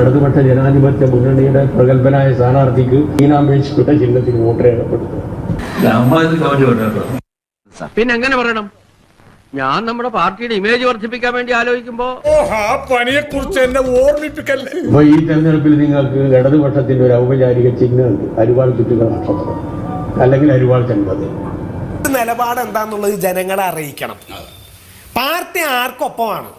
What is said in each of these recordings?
ഇടതുപക്ഷ ജനാധിപത്യ മുന്നണിയുടെ പ്രഗത്ഭനായ സ്ഥാനാർത്ഥിക്ക് ഈനാമ്പേക്ഷിപ്പെട്ട ചിഹ്നത്തിൽ വോട്ട് രേഖപ്പെടുത്തുക. പിന്നെ എങ്ങനെ പറയണം? ഞാൻ നമ്മുടെ പാർട്ടിയുടെ ഇമേജ് വർദ്ധിപ്പിക്കാൻ വേണ്ടി ആലോചിക്കുമ്പോ അപ്പൊ ഈ തെരഞ്ഞെടുപ്പിൽ നിങ്ങൾക്ക് ഇടതുപക്ഷത്തിന്റെ ഒരു ഔപചാരിക ചിഹ്നമുണ്ട്. അരുവാൾ ചുറ്റുക നക്ഷത്രം. അല്ലെങ്കിൽ അരുവാൾ ചെണ്ടത് നിലപാട് എന്താന്നുള്ളത് ജനങ്ങളെ അറിയിക്കണം. പാർട്ടി ആർക്കൊപ്പമാണ്?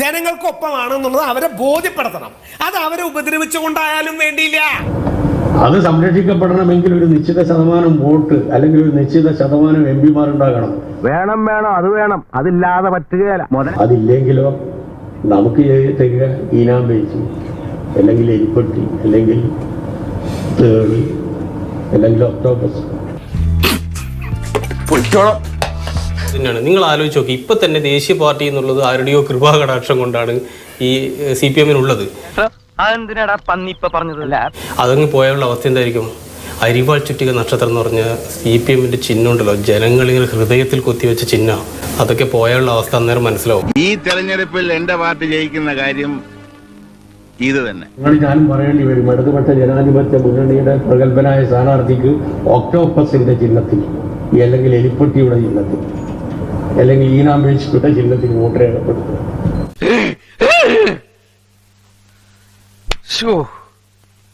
ജനങ്ങൾക്കൊപ്പമാണെന്നുള്ളത് അവരെ ബോധ്യപ്പെടുത്തണം. അത് അവരെ ഉപദ്രവിച്ചുകൊണ്ടായാലും വേണ്ടിയില്ല. അത് സംരക്ഷിക്കപ്പെടണമെങ്കിൽ ഒരു നിശ്ചിത ശതമാനം വോട്ട് അല്ലെങ്കിൽ ഒരു നിശ്ചിത ശതമാനം എം പിമാർ ഉണ്ടാകണം. വേണം വേണം അത് വേണം. അതില്ലാതെ പറ്റുകയല്ല അതില്ലെങ്കിലോ നമുക്ക് തരിക ഈനാമ്പേച്ചി അല്ലെങ്കിൽ എരിപ്പട്ടി അല്ലെങ്കിൽ തേളി അല്ലെങ്കിൽ ഒക്ടോബസ് തന്നെയാണ്. നിങ്ങൾ ആലോചിച്ച് നോക്കി ഇപ്പൊ തന്നെ ദേശീയ പാർട്ടി എന്നുള്ളത് ആരുടെയോ കൃപാകടാക്ഷം കൊണ്ടാണ് ഈ സി പി എമ്മിനുള്ളത്. അതങ്ങ് പോയുള്ള അവസ്ഥ എന്തായിരിക്കും? അരിവാൾ ചുറ്റിക നക്ഷത്രം എന്ന് പറഞ്ഞ സി പി എമ്മിന്റെ ചിഹ്നം ഉണ്ടല്ലോ ജനങ്ങളിങ്ങനെ ഹൃദയത്തിൽ കൊത്തിവെച്ച ചിഹ്നം. അതൊക്കെ പോയുള്ള അവസ്ഥ അന്നേരം മനസ്സിലാവും. ഈ തെരഞ്ഞെടുപ്പിൽ എന്റെ പാർട്ടി ജയിക്കുന്ന കാര്യം ഇത് തന്നെ. ഞാനും പറയേണ്ടി വരും. ഇടതുപക്ഷ ജനാധിപത്യ മുന്നണിയുടെ പ്രഗത്ഭനായ സ്ഥാനാർത്ഥിക്ക് ഒക്ടോപ്പസിന്റെ ചിഹ്നത്തിൽ അല്ലെങ്കിൽ എലിപ്പട്ടിയുടെ ചിഹ്നത്തിൽ അല്ലെങ്കിൽ ഈനാമ്പേക്ഷിപ്പെട്ട ചിഹ്നത്തിൽ വോട്ട് രേഖപ്പെടുത്തുക.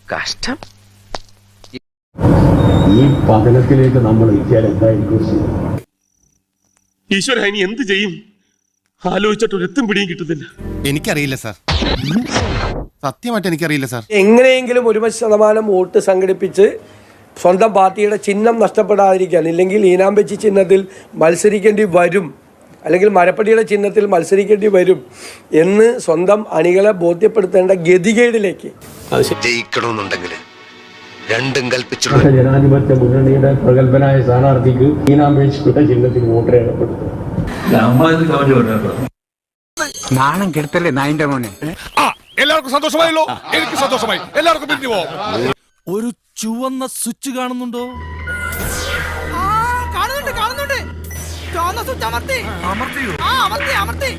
കഷ്ടം. ഈ പതനത്തിലേക്ക് നമ്മൾ എത്തിയാൽ എന്തായിരിക്കും? ഈശ്വര ഇനി എന്ത് ചെയ്യും? ആലോചിച്ചിട്ട് ഒരെത്തും പിടിയും കിട്ടുന്നില്ല. എനിക്കറിയില്ല സാർ. സത്യമായിട്ട് എനിക്കറിയില്ല സാർ. എങ്ങനെയെങ്കിലും ഒരു ശതമാനം വോട്ട് സംഘടിപ്പിച്ച് സ്വന്തം പാർട്ടിയുടെ ചിഹ്നം നഷ്ടപ്പെടാതിരിക്കാൻ ഇല്ലെങ്കിൽ ഈനാമ്പെച്ചി ചിഹ്നത്തിൽ മത്സരിക്കേണ്ടി വരും അല്ലെങ്കിൽ മരപ്പടിയുടെ ചിഹ്നത്തിൽ മത്സരിക്കേണ്ടി വരും എന്ന് സ്വന്തം അണികളെ ബോധ്യപ്പെടുത്തേണ്ട ഗതികേടിലേക്ക്. ജയിക്കണമെന്നുണ്ടെങ്കിൽ രണ്ടും കൽപ്പിച്ചുള്ള ജനാധിപത്യ മുന്നണിയുടെ പ്രഗത്ഭനായ സ്ഥാനാർത്ഥിക്ക് ഈനാമ്പേക്ഷിപ്പെട്ട ചിഹ്നത്തിൽ വോട്ട് രേഖപ്പെടുത്തും. നാണം കെടുത്തല്ലേ നായിന്റെ മോനെ? എല്ലാവർക്കും സന്തോഷമായല്ലോ. എനിക്ക് സന്തോഷമായി. എല്ലാവർക്കും പിരിഞ്ഞു പോവാം. ഒരു ചുവന്ന സ്വിച്ച് കാണുന്നുണ്ടോ? കാണുന്നുണ്ട് കാണുന്നുണ്ട്. ചുവന്ന സ്വിച്ച് അമർത്തി. അമർത്തി ആ അമർത്തി അമർത്തി.